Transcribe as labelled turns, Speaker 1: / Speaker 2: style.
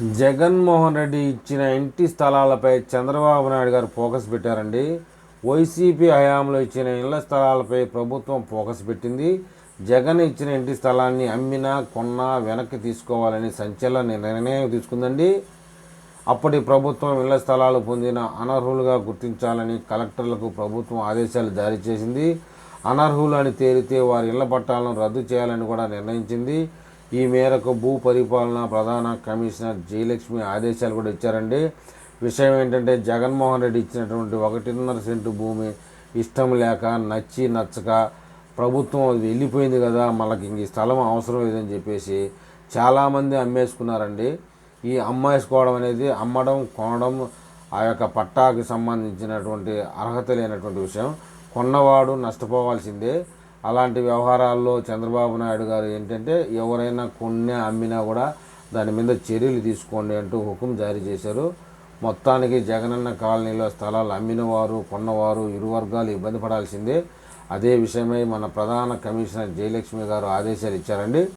Speaker 1: జగన్మోహన్ రెడ్డి ఇచ్చిన ఇంటి స్థలాలపై చంద్రబాబు నాయుడు గారు ఫోకస్ పెట్టారండి. వైసీపీ హయాంలో ఇచ్చిన ఇళ్ళ స్థలాలపై ప్రభుత్వం ఫోకస్ పెట్టింది. జగన్ ఇచ్చిన ఇంటి స్థలాన్ని అమ్మినా కొన్నా వెనక్కి తీసుకోవాలని సంచలన నిర్ణయం తీసుకుందండి. అప్పటి ప్రభుత్వం ఇళ్ళ స్థలాలు పొందిన అనర్హులుగా గుర్తించాలని కలెక్టర్లకు ప్రభుత్వం ఆదేశాలు జారీ చేసింది. అనర్హులు అని తేలితే వారి ఇళ్ళ పట్టాలను రద్దు చేయాలని కూడా నిర్ణయించింది. ఈ మేరకు భూ పరిపాలన ప్రధాన కమిషనర్ జయలక్ష్మి ఆదేశాలు కూడా ఇచ్చారండి. విషయం ఏంటంటే జగన్మోహన్ రెడ్డి ఇచ్చినటువంటి ఒకటిన్నర సెంటు భూమి ఇష్టం లేక నచ్చి నచ్చక ప్రభుత్వం అది వెళ్ళిపోయింది కదా మనకి ఇంక ఈ స్థలం అవసరం లేదని చెప్పేసి చాలామంది అమ్మేసుకున్నారండి. ఈ అమ్మేసుకోవడం అనేది అమ్మడం కొనడం ఆ యొక్క పట్టాకి సంబంధించినటువంటి అర్హత లేనటువంటి విషయం. కొన్నవాడు నష్టపోవాల్సిందే. అలాంటి వ్యవహారాల్లో చంద్రబాబు నాయుడు గారు ఏంటంటే ఎవరైనా కొన్ని అమ్మినా కూడా దాని మీద చర్యలు తీసుకోండి అంటూ హుకుం జారీ చేశారు. మొత్తానికి జగనన్న కాలనీలో స్థలాలు అమ్మినవారు కొన్నవారు ఇరు వర్గాలు ఇబ్బంది పడాల్సిందే. అదే విషయమై మన ప్రధాన కమిషనర్ జయలక్ష్మి గారు ఆదేశాలు ఇచ్చారండి.